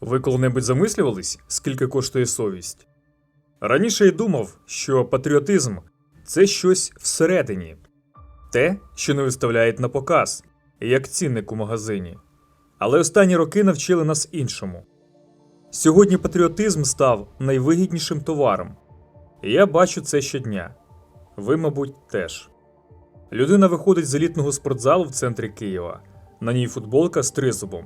Ви коли-небудь замислювались, скільки коштує совість? Раніше я думав, що патріотизм це щось всередині, те, що не виставляють на показ, як цінник у магазині. Але останні роки навчили нас іншому. Сьогодні патріотизм став найвигіднішим товаром. Я бачу це щодня. Ви, мабуть, теж. Людина виходить з елітного спортзалу в центрі Києва. На ній футболка з тризубом.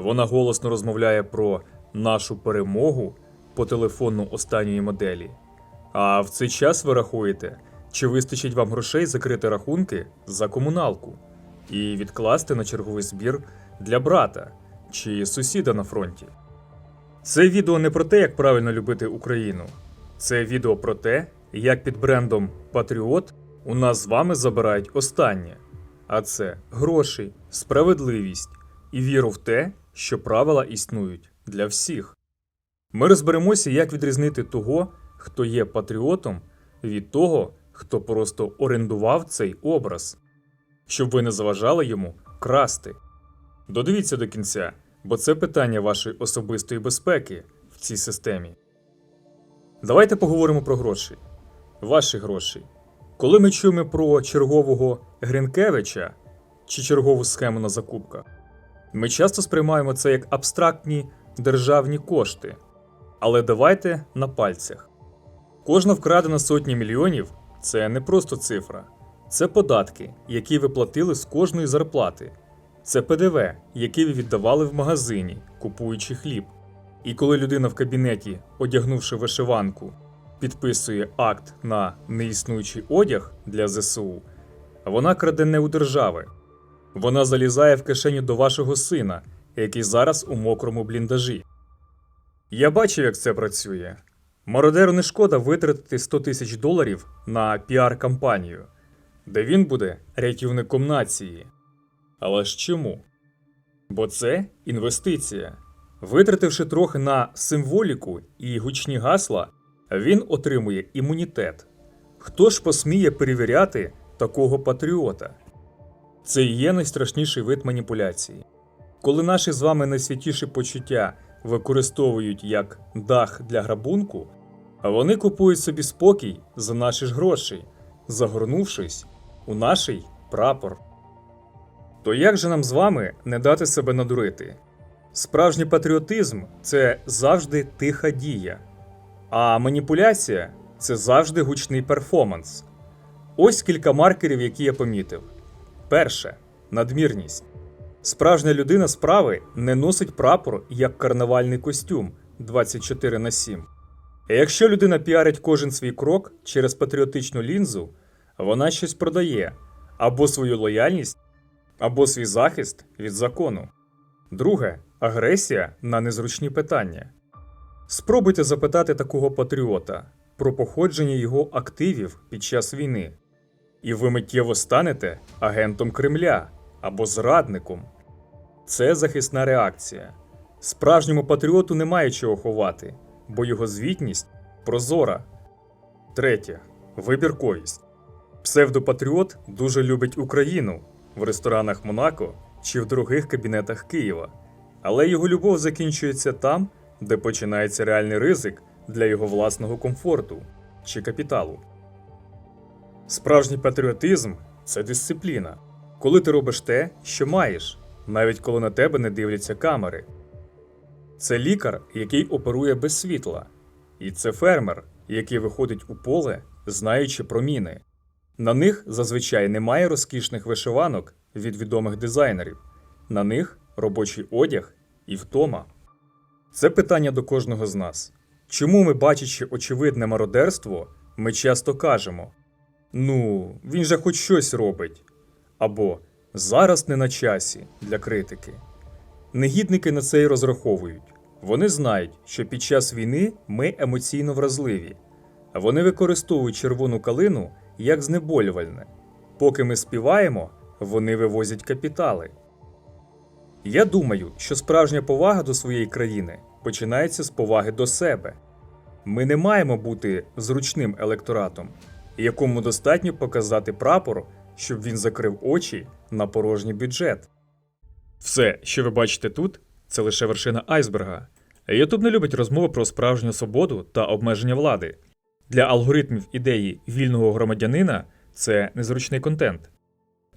Вона голосно розмовляє про нашу перемогу по телефону останньої моделі. А в цей час ви рахуєте, чи вистачить вам грошей закрити рахунки за комуналку і відкласти на черговий збір для брата чи сусіда на фронті. Це відео не про те, як правильно любити Україну. Це відео про те, як під брендом Патріот у нас з вами забирають останнє. А це гроші, справедливість і віру в те, що правила існують для всіх. Ми розберемося, як відрізнити того, хто є патріотом, від того, хто просто орендував цей образ, щоб ви не заважали йому красти. Додивіться до кінця, бо це питання вашої особистої безпеки в цій системі. Давайте поговоримо про гроші. Ваші гроші. Коли ми чуємо про чергового Гринкевича чи чергову схему на закупках, ми часто сприймаємо це як абстрактні державні кошти. Але давайте на пальцях. Кожна вкрадена сотні мільйонів це не просто цифра, це податки, які ви платили з кожної зарплати. Це ПДВ, який ви віддавали в магазині, купуючи хліб. І коли людина в кабінеті, одягнувши вишиванку, підписує акт на неіснуючий одяг для ЗСУ, вона краде не у держави. Вона залізає в кишеню до вашого сина, який зараз у мокрому бліндажі. Я бачив, як це працює. Мародеру не шкода витратити 100 тисяч доларів на піар-кампанію, де він буде рятівником нації. Але ж чому? Бо це інвестиція. Витративши трохи на символіку і гучні гасла, він отримує імунітет. Хто ж посміє перевіряти такого патріота? Це і є найстрашніший вид маніпуляції. Коли наші з вами найсвятіші почуття використовують як дах для грабунку, вони купують собі спокій за наші ж гроші, загорнувшись у наший прапор. То як же нам з вами не дати себе надурити? Справжній патріотизм це завжди тиха дія, а маніпуляція це завжди гучний перформанс. Ось кілька маркерів, які я помітив. Перше надмірність. Справжня людина справи не носить прапор як карнавальний костюм 24 на 7. А якщо людина піарить кожен свій крок через патріотичну лінзу, вона щось продає або свою лояльність, або свій захист від закону. Друге агресія на незручні питання. Спробуйте запитати такого патріота про походження його активів під час війни, і ви миттєво станете агентом Кремля або зрадником. Це захисна реакція. Справжньому патріоту немає чого ховати, бо його звітність прозора. Третє вибірковість. Псевдопатріот дуже любить Україну в ресторанах Монако чи в дорогих кабінетах Києва, але його любов закінчується там, де починається реальний ризик для його власного комфорту чи капіталу. Справжній патріотизм це дисципліна, коли ти робиш те, що маєш, навіть коли на тебе не дивляться камери. Це лікар, який оперує без світла, і це фермер, який виходить у поле, знаючи про міни. На них зазвичай немає розкішних вишиванок від відомих дизайнерів, на них робочий одяг і втома. Це питання до кожного з нас. Чому ми, бачачи очевидне мародерство, ми часто кажемо: Ну, він же хоч щось робить. Або зараз не на часі для критики. Негідники на це й розраховують. Вони знають, що під час війни ми емоційно вразливі, вони використовують червону калину як знеболювальне. Поки ми співаємо, вони вивозять капітали. Я думаю, що справжня повага до своєї країни починається з поваги до себе. Ми не маємо бути зручним електоратом, якому достатньо показати прапор, щоб він закрив очі на порожній бюджет. Все, що ви бачите тут, це лише вершина айсберга. Ютуб не любить розмови про справжню свободу та обмеження влади. Для алгоритмів ідеї вільного громадянина це незручний контент.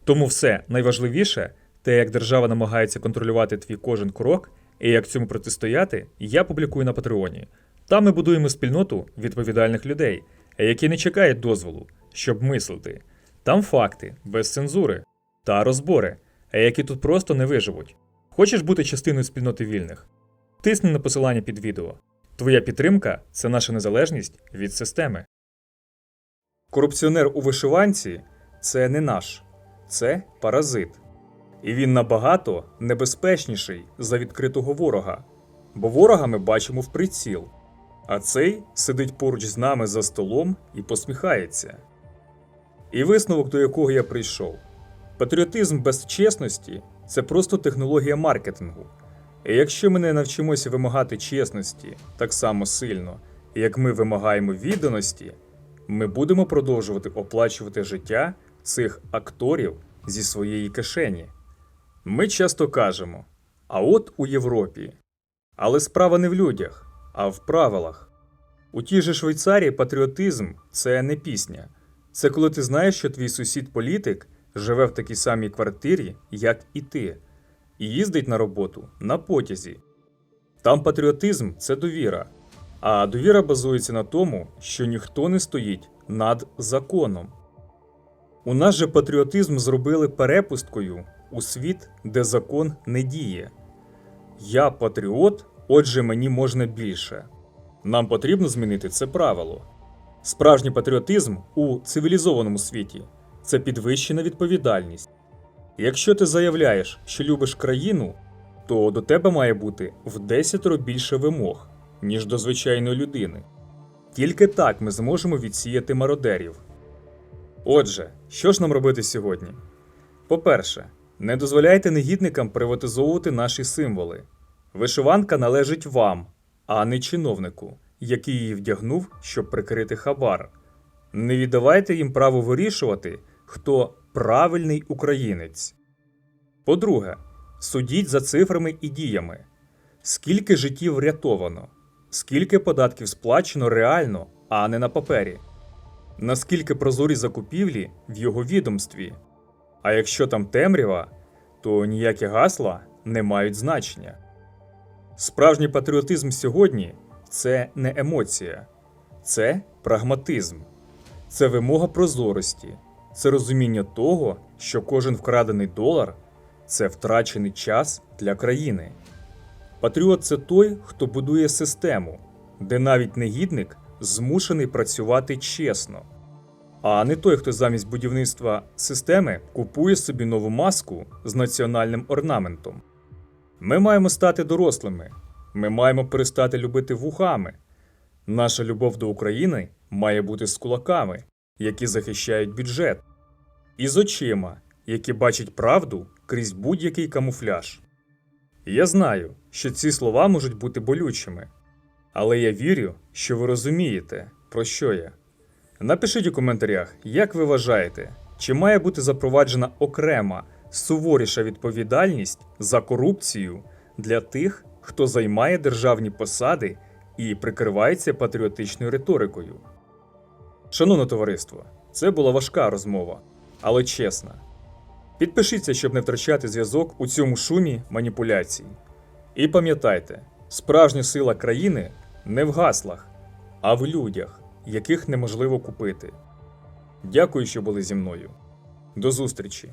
Тому все найважливіше, те, як держава намагається контролювати твій кожен крок і як цьому протистояти, я публікую на Патреоні. Там ми будуємо спільноту відповідальних людей, які не чекають дозволу, щоб мислити. Там факти, без цензури та розбори, які тут просто не виживуть. Хочеш бути частиною спільноти вільних? Тисни на посилання під відео. Твоя підтримка це наша незалежність від системи. Корупціонер у вишиванці це не наш, це паразит. І він набагато небезпечніший за відкритого ворога. Бо ворога ми бачимо в приціл, а цей сидить поруч з нами за столом і посміхається. І висновок, до якого я прийшов: патріотизм без чесності це просто технологія маркетингу. І якщо ми не навчимося вимагати чесності так само сильно, як ми вимагаємо відданості, ми будемо продовжувати оплачувати життя цих акторів зі своєї кишені. Ми часто кажемо: а от у Європі. Але справа не в людях, а в правилах. У тій же Швейцарії патріотизм це не пісня. Це коли ти знаєш, що твій сусід-політик живе в такій самій квартирі, як і ти, і їздить на роботу на потязі. Там патріотизм це довіра. А довіра базується на тому, що ніхто не стоїть над законом. У нас же патріотизм зробили перепусткою у світ, де закон не діє. Я патріот, отже, мені можна більше. Нам потрібно змінити це правило. Справжній патріотизм у цивілізованому світі це підвищена відповідальність. Якщо ти заявляєш, що любиш країну, то до тебе має бути в десятеро більше вимог, ніж до звичайної людини. Тільки так ми зможемо відсіяти мародерів. Отже, що ж нам робити сьогодні? По-перше, не дозволяйте негідникам приватизовувати наші символи. Вишиванка належить вам, а не чиновнику, який її вдягнув, щоб прикрити хабар. Не віддавайте їм право вирішувати, хто правильний українець. По-друге, судіть за цифрами і діями. Скільки життів врятовано, скільки податків сплачено реально, а не на папері, наскільки прозорі закупівлі в його відомстві. А якщо там темрява, то ніякі гасла не мають значення. Справжній патріотизм сьогодні це не емоція, це прагматизм, це вимога прозорості, це розуміння того, що кожен вкрадений долар це втрачений час для країни. Патріот це той, хто будує систему, де навіть негідник змушений працювати чесно, а не той, хто замість будівництва системи купує собі нову маску з національним орнаментом. Ми маємо стати дорослими, ми маємо перестати любити вухами. Наша любов до України має бути з кулаками, які захищають бюджет, і з очима, які бачать правду крізь будь-який камуфляж. Я знаю, що ці слова можуть бути болючими, але я вірю, що ви розумієте, про що я. Напишіть у коментарях, як ви вважаєте, чи має бути запроваджена окрема суворіша відповідальність за корупцію для тих, хто займає державні посади і прикривається патріотичною риторикою. Шановне товариство, це була важка розмова, але чесна. Підпишіться, щоб не втрачати зв'язок у цьому шумі маніпуляцій. І пам'ятайте, справжня сила країни не в гаслах, а в людях, яких неможливо купити. Дякую, що були зі мною. До зустрічі!